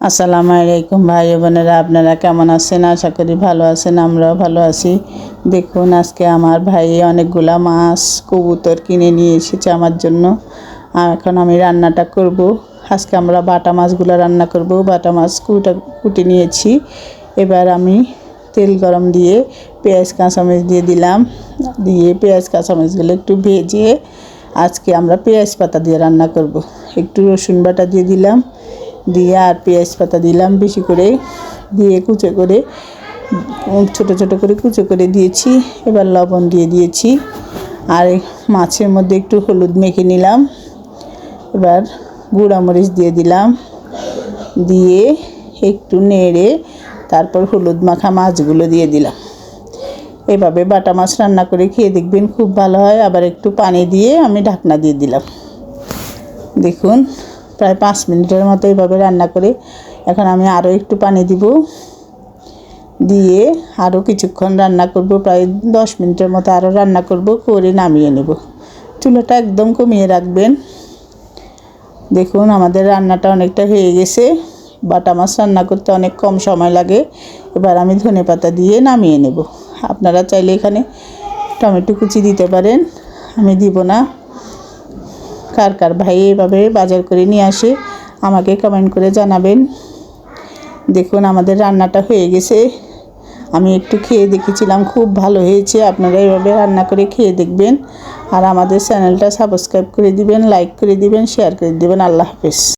আসসালামু আলাইকুম ভাই বোনেরা, আপনারা কেমন আছেন? আশা করি ভালো আছেন, আমরাও ভালো আছি। দেখুন, আজকে আমার ভাই অনেকগুলা মাছ, কবুতর কিনে নিয়ে এসেছে আমার জন্য। আর এখন আমি রান্নাটা করব। আজকে আমরা বাটা মাছগুলো রান্না করব। বাটা মাছ কুটা কুটে নিয়েছি। এবার আমি তেল গরম দিয়ে পেঁয়াজ, কাঁচামরিচ দিয়ে দিলাম। দিয়ে পেঁয়াজ, কাঁচামরিচগুলো একটু ভেজে আজকে আমরা পেঁয়াজ পাতা দিয়ে রান্না করব। একটু রসুন বাটা দিয়ে দিলাম। দিয়ে আর পেঁয়াজ পাতা দিলাম বেশি করে, দিয়ে কুচো করে ছোট ছোট করে কুচো করে দিয়েছি। এবার লবণ দিয়ে দিয়েছি। আর মাছের মধ্যে একটু হলুদ মেখে নিলাম। এবার গুঁড়ামরিচ দিয়ে দিলাম। দিয়ে একটু নেড়ে তারপর হলুদ মাখা মাছগুলো দিয়ে দিলাম। এভাবে বাটা মাছ রান্না করে খেয়ে দেখবেন খুব ভালো হয়। আবার একটু পানি দিয়ে আমি ঢাকনা দিয়ে দিলাম। দেখুন প্রায় পাঁচ মিনিটের মতো এইভাবে রান্না করে। এখন আমি আরও একটু পানি দিব। দিয়ে আরও কিছুক্ষণ রান্না করব, প্রায় দশ মিনিটের মতো আরও রান্না করব, করে নামিয়ে নেব। চুলাটা একদম কমিয়ে রাখবেন। দেখুন, আমাদের রান্নাটা অনেকটা হয়ে গেছে। বাটা মাছ রান্না করতে অনেক কম সময় লাগে। এবার আমি ধনে পাতা দিয়ে নামিয়ে নেব। আপনারা চাইলে এখানে টমেটো কুচি দিতে পারেন। আমি দিব না। কার কার ভাই এভাবে বাজার করে নিয়ে আসে, আমাকে কমেন্ট করে জানাবেন। দেখুন, আমাদের রান্নাটা হয়ে গেছে। আমি একটু খেয়ে দেখেছিলাম, খুব ভালো হয়েছে। আপনারা এভাবে রান্না করে খেয়ে দেখবেন। আর আমাদের চ্যানেলটা সাবস্ক্রাইব করে দিবেন লাইক করে দিবেন শেয়ার করে দিবেন। আল্লাহ হাফেজ।